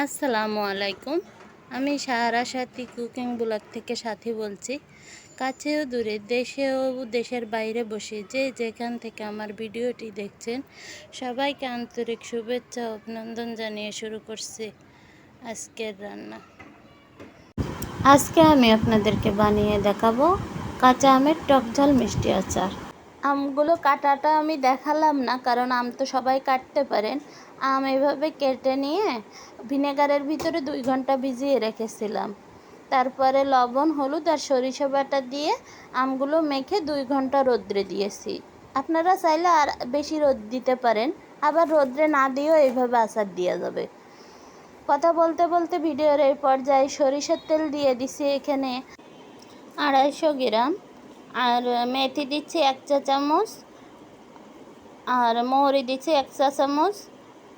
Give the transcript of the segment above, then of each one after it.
আসসালামু আলাইকুম। আমি সাহারা সাথী কুকিং ব্লগ থেকে সাথী বলছি। কাছেও দূরে দেশেও দেশের বাইরে বসে যে যেখান থেকে আমার ভিডিওটি দেখছেন, সবাইকে আন্তরিক শুভেচ্ছা অভিনন্দন জানিয়ে শুরু করছি আজকের রান্না। আজকে আমি আপনাদেরকে বানিয়ে দেখাবো কাঁচা আমের টক ঝাল মিষ্টি আচার। আমগুলো কাটাটা আমি দেখালাম না, কারণ আম তো সবাই কাটতে পারেন। আম এভাবে কেটে নিয়ে ভিনেগারের ভিতরে দুই ঘণ্টা ভিজিয়ে রেখেছিলাম। তারপরে লবণ, হলুদ আর সরিষা বাটা দিয়ে আমগুলো মেখে দুই ঘণ্টা রোদ্রে দিয়েছি। আপনারা চাইলে আর বেশি রোদ দিতে পারেন, আবার রোদ্রে না দিয়েও এইভাবে আচার দেওয়া যাবে। কথা বলতে বলতে ভিডিওর এই পর্যায়ে সরিষার তেল দিয়ে দিছি এখানে আড়াইশো গ্রাম, আর মেথি দিচ্ছি এক চা চামচ আর মৌরি দিচ্ছি এক চা চামচ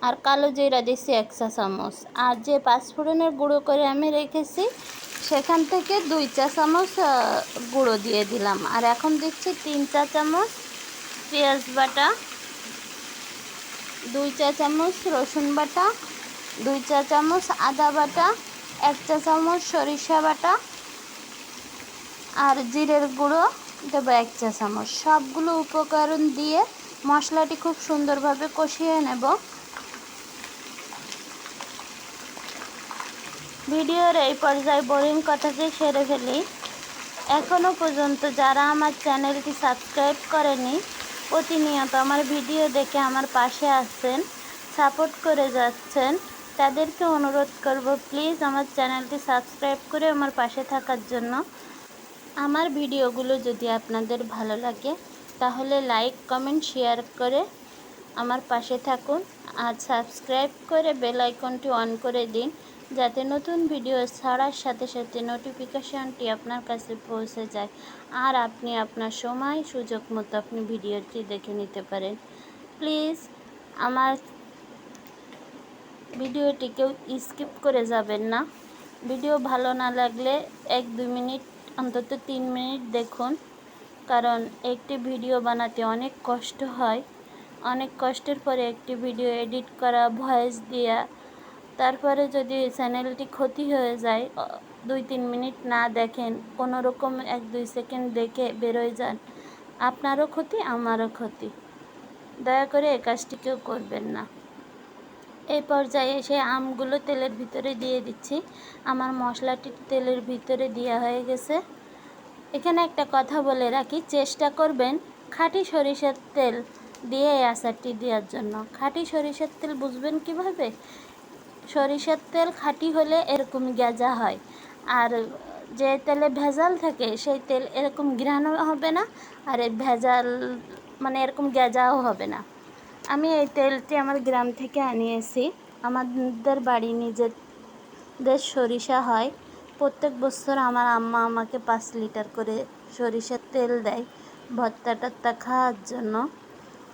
আর কালো জিরা দিছি এক চা চামচ। আর যে পাঁচ পাঁচফোড়নের গুঁড়ো করে আমি রেখেছি, সেখান থেকে দুই চা চামচ গুঁড়ো দিয়ে দিলাম। আর এখন দিচ্ছি তিন চা চামচ পেঁয়াজ বাটা, দুই চা চামচ রসুন বাটা, দুই চা চামচ আদা বাটা, এক চা চামচ সরিষা বাটা, আর জিরের গুঁড়ো দেবো এক চা চামচ। সবগুলো উপকরণ দিয়ে মশলাটি খুব সুন্দরভাবে কষিয়ে নেব। ভিডিওর এই পর্যায়ে বোরিং কথাকে সেরে ফেলি। এখনও পর্যন্ত যারা আমার চ্যানেলটি সাবস্ক্রাইব করেনি, প্রতিনিয়ত আমার ভিডিও দেখে আমার পাশে আসছেন সাপোর্ট করে যাচ্ছেন, তাদেরকে অনুরোধ করব প্লিজ আমার চ্যানেলটি সাবস্ক্রাইব করে আমার পাশে থাকার জন্য। আমার ভিডিওগুলো যদি আপনাদের ভালো লাগে, তাহলে লাইক, কমেন্ট, শেয়ার করে আমার পাশে থাকুন আর সাবস্ক্রাইব করে বেল আইকনটি অন করে দিন। যাতে নতুন ভিডিও ছাড়ার সাথে সাথে নোটিফিকেশানটি আপনার কাছে পৌঁছে যায়। আর আপনি আপনার সময়, সুযোগ মতো আপনি ভিডিওটি দেখে নিতে পারেন। প্লিজ, আমার ভিডিওটি কেউ স্কিপ করে যাবেন না। ভিডিও ভালো না লাগলে এক দুই মিনিট, অন্তত তিন মিনিট দেখুন। কারণ একটি ভিডিও বানাতে অনেক কষ্ট হয়। অনেক কষ্টের পরে একটি ভিডিও এডিট করা, ভয়েস দেওয়া তারপরে যদি চ্যানেলটি ক্ষতি হয়ে যায় দুই তিন মিনিট না দেখেন, কোনো রকম এক দুই সেকেন্ড দেখে বেরোয় যান। আপনারও ক্ষতি, আমারও ক্ষতি। দয়া করে এ কাজটি কেউ করবেন না। এই পর্যায়ে এসে আমগুলো তেলের ভিতরে দিয়ে দিচ্ছি। আমার মশলাটি তেলের ভিতরে দেওয়া হয়ে গেছে। এখানে একটা কথা বলে রাখি, চেষ্টা করবেন খাঁটি সরিষার তেল দিয়ে এই আচারটি দেওয়ার জন্য। খাঁটি সরিষার তেল বুঝবেন কীভাবে? সরিষার তেল খাঁটি হলে এরকম গেজা হয়। আর যে তেলে ভেজাল থাকে, সেই তেল এরকম ঘ্রাণও হবে না, আর এই ভেজাল মানে এরকম গেজাও হবে না। আমি এই তেলটি আমার গ্রাম থেকে আনিয়েছি। আমাদের বাড়ি নিজেদের সরিষা হয়। প্রত্যেক বছর আমার আম্মা আমাকে পাঁচ লিটার করে সরিষার তেল দেয় ভর্তা টর্তা খাওয়ার জন্য।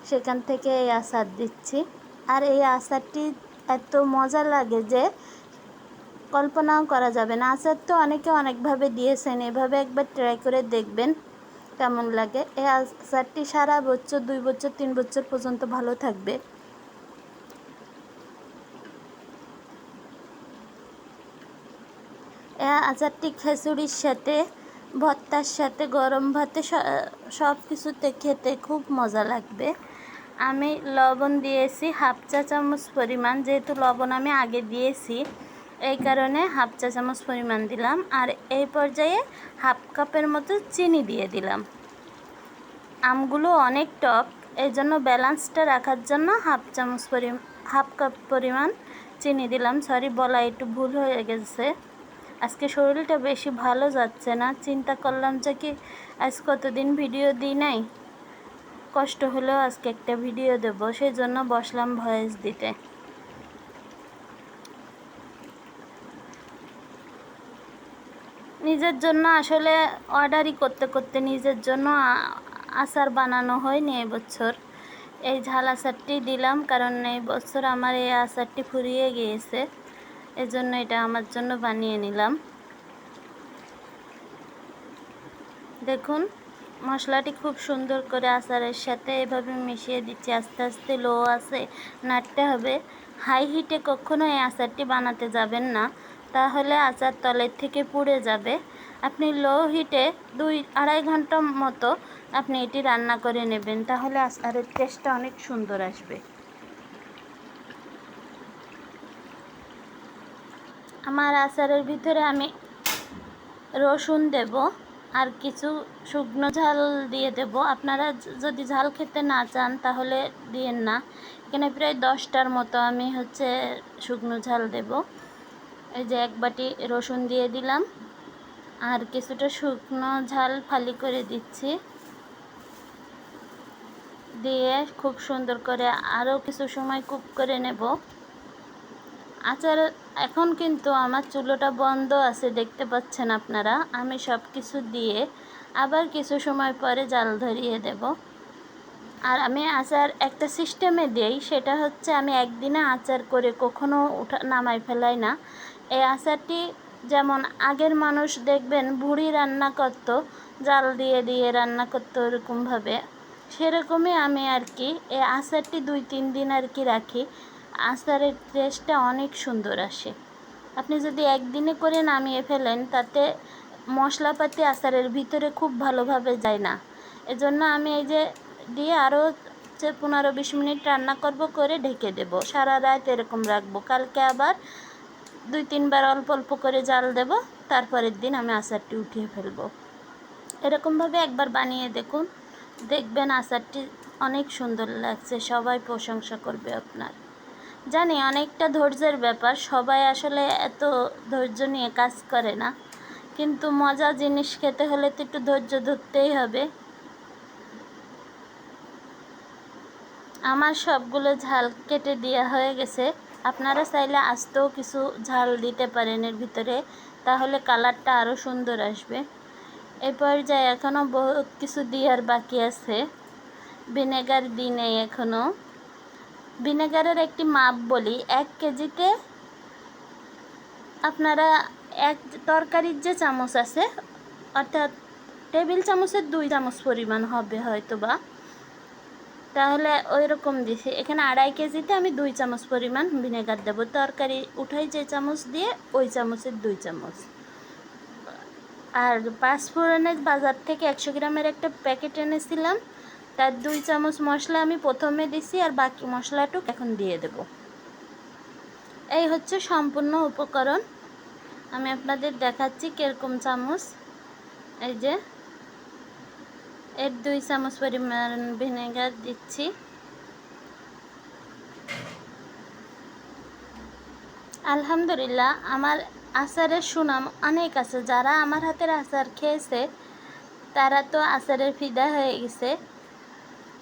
সেখান থেকে এই আচার দিচ্ছি। আর এই আচারটি এত মজা লাগে যে কল্পনাও করা যাবে না। আচার তো অনেকে অনেকভাবে দিয়েছেন, এভাবে একবার ট্রাই করে দেখবেন কেমন লাগে। এই আচারটি সারা বছর, দুই বছর, তিন বছর পর্যন্ত ভালো থাকবে। এই আচারটি খিচুড়ির সাথে, ভর্তার সাথে, গরম ভাতে সব কিছুতে খেতে খুব মজা লাগবে। আমি লবণ দিয়েছি হাফ চা চামচ পরিমাণ, যেহেতু লবণ আমি আগে দিয়েছি, এই কারণে হাফ চা চামচ পরিমাণ দিলাম। আর এই পর্যায়ে হাফ কাপের মতো চিনি দিয়ে দিলাম। আমগুলো অনেক টক এই জন্য ব্যালেন্সটা রাখার জন্য হাফ চামচ পরি হাফ কাপ পরিমাণ চিনি দিলাম। সরি বলা একটু ভুল হয়ে গেছে। আজকে শরীরটা বেশি ভালো যাচ্ছে না। চিন্তা করলাম যে কি আজ কতদিন ভিডিও দিই নাই? কষ্ট হলেও আজকে একটা ভিডিও দেবো সেই জন্য বসলাম ভয়েস দিতে। নিজের জন্য আসলে অর্ডারই করতে করতে নিজের জন্য আচার বানানো হয়নি এবছর এই ঝাল আচারটি দিলাম, কারণ এই বছর আমার এই আচারটি ফুরিয়ে গিয়েছে। এজন্য এটা আমার জন্য বানিয়ে নিলাম। দেখুন মশলাটি খুব সুন্দর করে আচারের সাথে এভাবে মিশিয়ে দিচ্ছি। আস্তে আস্তে লো আছে, নাড়তে হবে। হাই হিটে কখনো এই আচারটি বানাতে যাবেন না, তাহলে আচার তলের থেকে পুড়ে যাবে। আপনি লো হিটে দুই আড়াই ঘণ্টা মতো আপনি এটি রান্না করে নেবেন, তাহলে আচারের টেস্টটা অনেক সুন্দর আসবে। আমার আচারের ভিতরে আমি রসুন দেব। আর কিছু শুকনো ঝাল দিয়ে দেব। আপনারা যদি ঝাল খেতে না চান তাহলে দিয়েন না। এখানে প্রায় দশটার মতো আমি হচ্ছে শুকনো ঝাল দেব। এই যে এক বাটি রসুন দিয়ে দিলাম। আর কিছুটা শুকনো ঝাল ফালি করে দিচ্ছি। দিয়ে খুব সুন্দর করে আরও কিছু সময় কুক করে নেব। আচার, এখন কিন্তু আমার চুলোটা বন্ধ আছে, দেখতে পাচ্ছেন আপনারা। আমি সব কিছু দিয়ে আবার কিছু সময় পরে জাল ধরিয়ে দেব। আর আমি আচার একটা সিস্টেমে দেই, সেটা হচ্ছে আমি একদিনে আচার করে কখনো উঠা, নামাই ফেলাই না। এই আচারটি যেমন আগের মানুষ দেখবেন বুড়ি রান্না করতো, জাল দিয়ে দিয়ে রান্না করতো ওরকমভাবে, সেরকমই আমি আর কি, এই আচারটি দুই তিন দিন আর কি রাখি। আচারের টেস্টটা অনেক সুন্দর আসে। আপনি যদি একদিনে করে নামিয়ে ফেলেন, তাতে মশলাপাতি আচারের ভিতরে খুব ভালোভাবে যায় না। এজন্য আমি এই যে দিয়ে আরও হচ্ছে পনেরো বিশ মিনিট রান্না করব, করে ঢেকে দেব। সারা রাত এরকম রাখব। কালকে আবার দুই, তিনবার অল্প অল্প করে জাল দেব। তারপরের দিন আমি আচারটি উঠিয়ে ফেলব। এরকমভাবে একবার বানিয়ে দেখুন। দেখবেন আচারটি অনেক সুন্দর লাগছে। সবাই প্রশংসা করবে আপনার। জানি, অনেকটা ধৈর্যের ব্যাপার। সবাই আসলে এত ধৈর্য নিয়ে কাজ করে না। কিন্তু মজা জিনিস খেতে হলে তো একটু ধৈর্য ধরতেই হবে। আমার সবগুলো ঝাল কেটে দেওয়া হয়ে গেছে। আপনারা চাইলে আস্তেও কিছু ঝাল দিতে পারেন এর ভিতরে। তাহলে কালারটা আরও সুন্দর আসবে। এই পর্যায়ে এখনও বহুত কিছু দেওয়ার বাকি আছে। ভিনেগার দিই নেই এখনও ভিনেগারের একটি মাপ বলি, এক কেজিতে আপনারা এক তরকারির যে চামচ আছে, অর্থাৎ টেবিল চামচের দুই চামচ পরিমাণ হবে হয়তো বা তাহলে ওই রকম দিছি। এখানে আড়াই কেজিতে আমি দুই চামচ পরিমাণ ভিনেগার দেবো। তরকারি উঠাই যে চামচ দিয়ে ওই চামচের দুই চামচ। আর পাঁচ পাঁচফোড়নের বাজার থেকে একশো গ্রামের একটা প্যাকেট এনেছিলাম। তার দুই চামচ মশলা আমি প্রথমে দিছি আর বাকি মশলাটুক এখন দিয়ে দেব। এই হচ্ছে সম্পূর্ণ উপকরণ। আমি আপনাদের দেখাচ্ছি কীরকম চামচ। এই যে, এর দুই চামচ পরিমাণ ভিনেগার দিচ্ছি। আলহামদুলিল্লাহ, আমার আচারের সুনাম অনেক আছে। যারা আমার হাতের আচার খেয়েছে, তারা তো আচারের ফিদা হয়ে গেছে।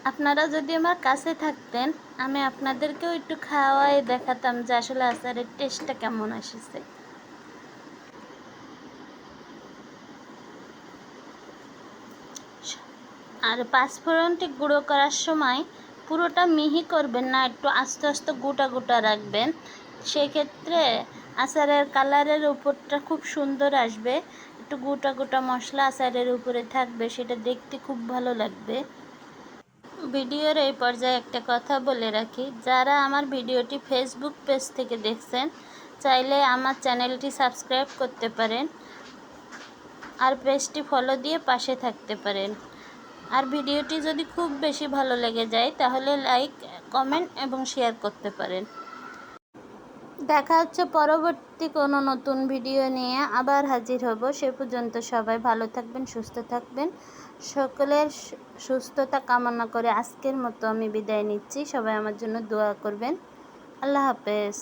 আপনারা যদি আমার কাছে থাকতেন, আমি আপনাদেরকেও একটু খাওয়াই দেখাতাম যে আসলে আচারের টেস্টটা কেমন এসেছে আর পাঁচফোড়নটি গুঁড়ো করার সময় পুরোটা মিহি করবেন না, একটু আস্তে আস্তে গোটা গোটা রাখবেন। সেক্ষেত্রে আচারের কালারের উপরটা খুব সুন্দর আসবে। একটু গোটা গোটা মশলা আচারের উপরে থাকবে, সেটা দেখতে খুব ভালো লাগবে। ভিডিওর এই পর্যায়ে একটা কথা বলে রাখি। যারা আমার ভিডিওটি ফেসবুক পেজ থেকে দেখছেন, চাইলে আমার চ্যানেলটি সাবস্ক্রাইব করতে পারেন আর পেজটি ফলো দিয়ে পাশে থাকতে পারেন। আর ভিডিওটি যদি খুব বেশি ভালো লেগে যায়, তাহলে লাইক কমেন্ট এবং শেয়ার করতে পারেন। দেখা হচ্ছে পরবর্তী কোনো নতুন ভিডিও নিয়ে আবার হাজির হব। সে পর্যন্ত সবাই ভালো থাকবেন, সুস্থ থাকবেন। সকলের সুস্থতা কামনা করে আজকের মতো আমি বিদায় নিচ্ছি। সবাই আমার জন্য দোয়া করবেন। আল্লাহ হাফেজ।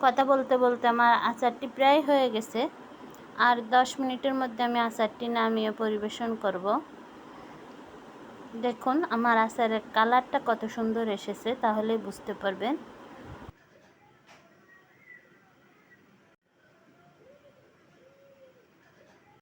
কথা বলতে বলতে আমার আচারটি প্রায় হয়ে গেছে। আর দশ মিনিটের মধ্যে আমি আচারটি নামিয়ে পরিবেশন করব। দেখুন, আমার আচারের কালারটা কত সুন্দর এসেছে, তাহলেই বুঝতে পারবেন।